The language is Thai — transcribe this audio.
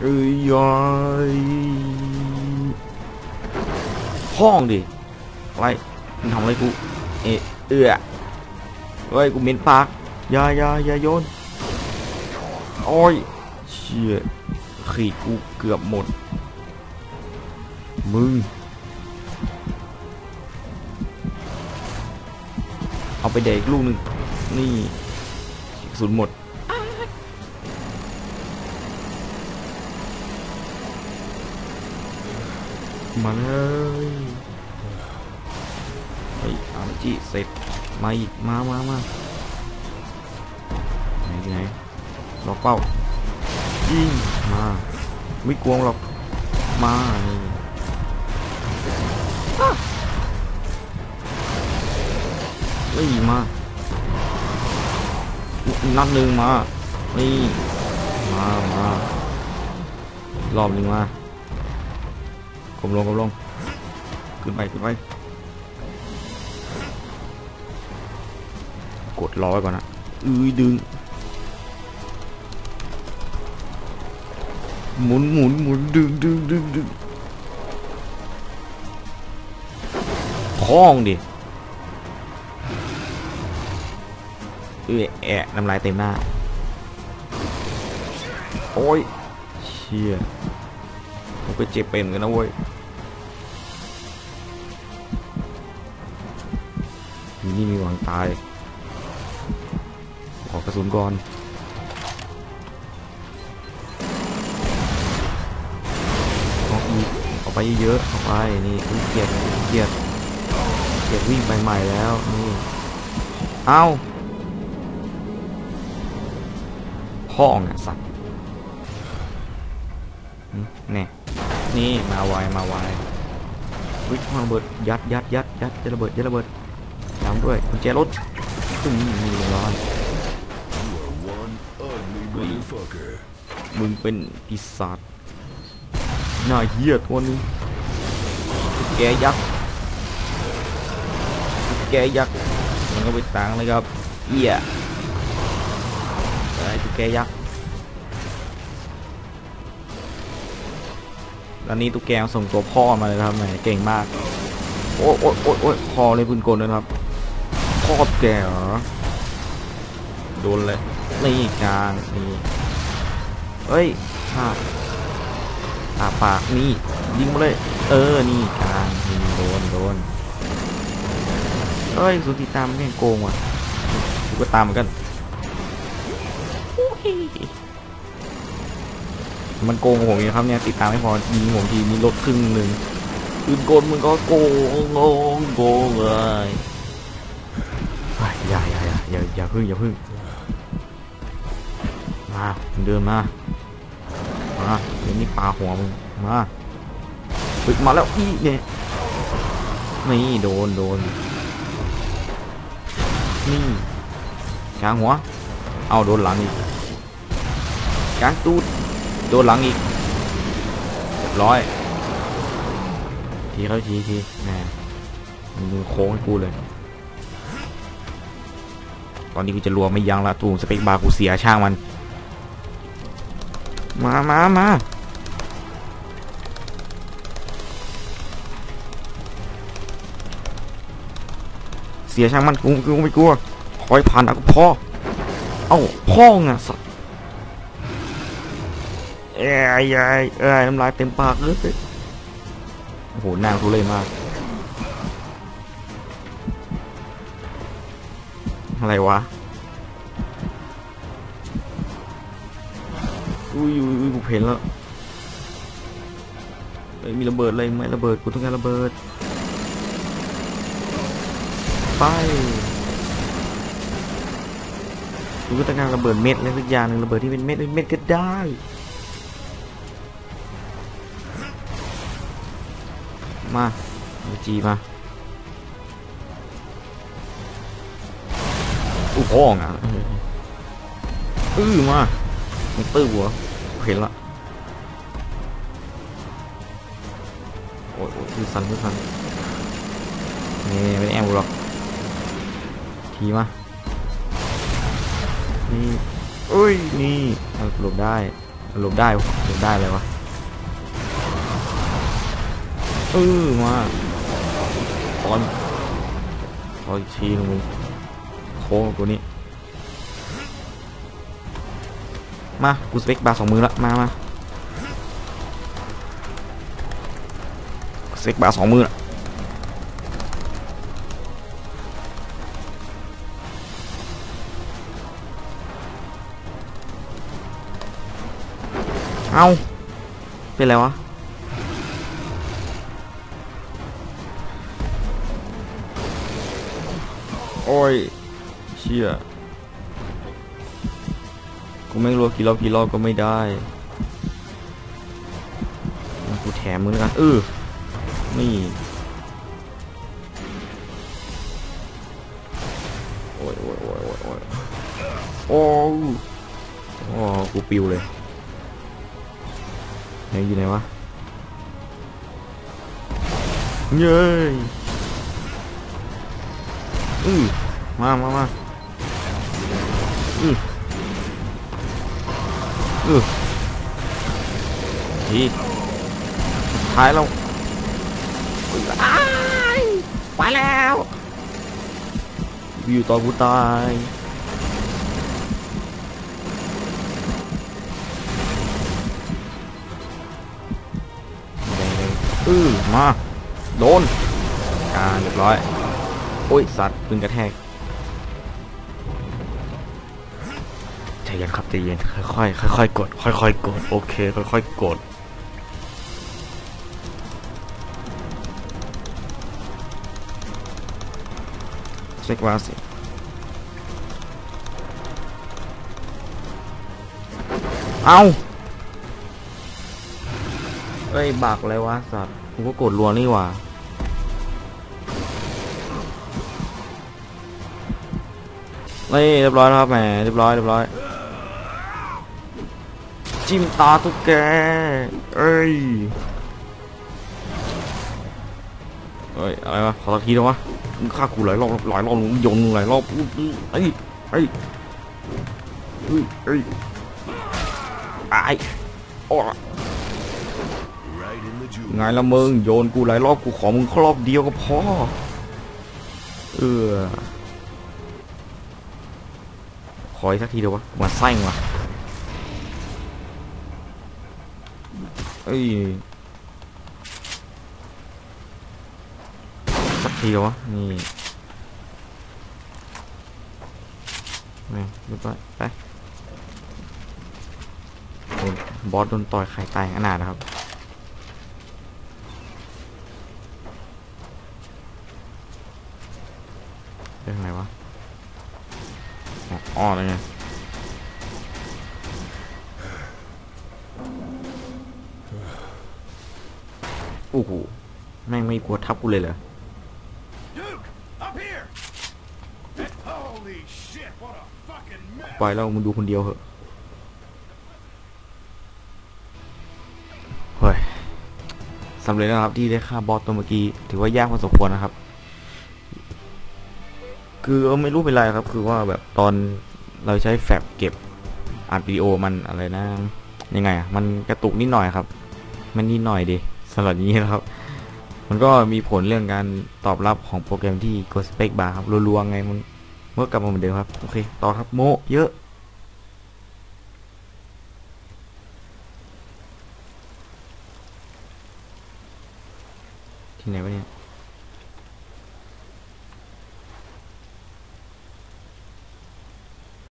เอ้ยยอยห้องดิอะไรมึงทำอะไรกูเอเอื้อเฮ้ยกูเหม็นปากอย่าอย่าอย่าโยนโอ้ยเชี่ยขีดกูเกือบหมด มึง เอาไปเด็กลูกหนึ่งนี่สุนหมด มาเลยเฮ้ยอาร์จีเสร็จมาอีกมามามาไหนที่ไหนล็อกเป้ายิงมาไม่กลัวหรอกมานี่มานัดหนึ่งมานี่มา มารอบหนึ่งมา กลมลงกลมลงขึ้นไปขึ้นไปกดรอไว้ก่อนนะอือดึง หมุนหมุนหมุนดึงดึงดึงดึงคล้องดิเอ้ยแอะน้ำลายเต็มหน้า โอ้ยเชี่ยผมก็เจ็บเป็นเหมือนกันนะเว้ย นี่มีหวังตาย ขอกระสุนก่อนออกอีกออกไปเยอะๆออกไปนี่เกียดเกียดเกียดวิ่งใหม่ๆแล้วนี่เอาพ่องอะสัตว์หึแน่นี่มาไวมาไววิทย์ระเบิดยัดยัดยัดยัดจะระเบิดจะระเบิดามด้วยกุญแจรถตึ้งนี่เรียบร้อย You are one ugly motherfucker. มึงเป็นปีศาจหน้าเหี้ยตัวนึงตุ๊กแกยักษ์ตุ๊กแกยักษ์มันก็ไปต่างเลยครับเหี้ยไอ้ตุ๊กแกยักษ์ตอนนี้ตุ๊กแกส่งตัวพ่อมาเลยครับแหมเก่งมากโอ้ยโอ้ยโอ้ยโอ้ยคอเลยปืนกลนะครับ พ่อตุ๊กแกเหรอโดนเลยนี่กลางนี่เฮ้ยชาตาปากนี่ยิงมาเลย เออนี่กลางนี่โดนโดนเฮ้ยสุดที่ตามแม่งโกงว่ะกูก็ตามเหมือนกันโอ้ยมันโกงผมอย่างครับเนี่ยติดตามไม่พอยิงผมทีมีลดครึ่งหนึ่งปืนกลมึงก็โกงโกงโกงเลยเฮ้ย อย่าอย่าอย่าพึ่งอย่าพึ่งมาเดินมามาเดี๋ยวนี้ปลาหัวมึงมาปึกมาแล้วอีเนี่ยนี่โดนโดนนี่กลางหัวเอาโดนหลังอีกกลางตูดโดนหลังอีกเรียบร้อยทีเขาทีทีแหมมันโค้งให้กูเลย อนนี้กูจะรัวไม่ยั้งละตูมสเปกบาร์กูเสียช่างมัน มามามาเสียช่างมันกูกูไม่กลัวคอยผ่านนะกูพ่อเอ้าพ่อไงสัสเอ้ยเอ้ยเอ้ยน้ำลายเต็มปากเลยโอ้โหนางทุเลยมาก อะไรวะอุ้ยอุ้ยอุ้ยกูเห็นแล้วเอ้ยมีระเบิดอะไรไหมระเบิดกูต้องการระเบิด ไปกูก็ต้องการระเบิดเม็ดอะไรสักอย่างหนึ่งระเบิดที่เป็นเม็ดเป็นเม็ดก็ได้มาจีมา อู้พ่องอะอื้อมามันตื้อหัวเห็นละโอ้ยโอ้ยคือสันคือสันนี่ไม่ได้แอมหรอกทีมานี่เอ้ยนี่หลบได้หลบได้หลบได้เลยวะเออมาตอนขออีกทีหนึงมึง ค้งกับกูนี่มากูสเปกบาร์สองมือละมามาสเปกบาร์สองมือละเอาเป็นไรวะโอ้ย เชี่ยกูไม่รู้ว่ากี่รอบกี่รอบก็ไม่ได้กูแถมมึงแล้วกันเออนี่โอ้ยโอ้ยโอ้ยโอ้ยโอ้ยโอ้โอ้กูปิวเลยไหนอยู่ไหนวะเย้ยอือมามามา อืออือทีสุดท้ายแล้วอุ๊ยอ้ายไปแล้วอยู่ตอนกูตายอือมา โดนอ่าเรียบร้อย โอ้ย สัตว์ปืนกระแทก ใจเย็นครับใจเย็นค่อยๆค่อยๆกด ค่อยๆกดโอเค ค่อยๆกดเช็คว่าสิเอาเอ้ยบักเลยวะสัตว์กูก็กดรัวนี่หว่านี่เรียบร้อยแล้วครับแหมเรียบร้อยเรียบร้อย จิ้มตาตุ๊กแก เอ้ย เอ้ย อะไรวะ ขอสักทีนะวะมึงฆ่ากูหลายรอบหลายรอบมึงโยนหลายรอบอื้ออื้อเอ้ยเอ้ยเอ้ยเอ้ยไอ้โอ้ไงละมึงโยนกูหลายรอบกูขอมึงแค่รอบเดียวก็พอ เออ ขออีกสักทีเดียววะมาไส้งว เอ้ยสักทีเดียวะนี่แม่งเรียบร้อยไปโดนบอสโดนต่อยไข่ตายอนาถนะครับเรื่องอะไรวะ อ๋ออ๋ออะไรไง โอ้โหแม่งไม่กลัวทับกูเลยเหรอ Duke, up here! Holy shit, what a fucking mess! ปล่อยแล้วมึงดูคนเดียวเหอะเฮ้ยสำเร็จแล้วครับที่ได้ฆ่าบอสตัวเมื่อกี้ ถือว่ายากพอสมควรนะครับ คือเออไม่รู้เป็นไรครับ คือว่าแบบตอนเราใช้แฟบเก็บอัดวิดีโอมันอะไรนะ ยังไงอะ มันกระตุกนิดหน่อยครับ มันนิดหน่อยดิสำหรับนี้นะครับ มันก็มีผลเรื่องการตอบรับของโปรแกรมที่กดสเปกบาร์ครับรัวๆไงมันเมื่อกลับมาเหมือนเดิมครับ โอเค ต่อครับโมเยอะที่ไหนวะเนี่ย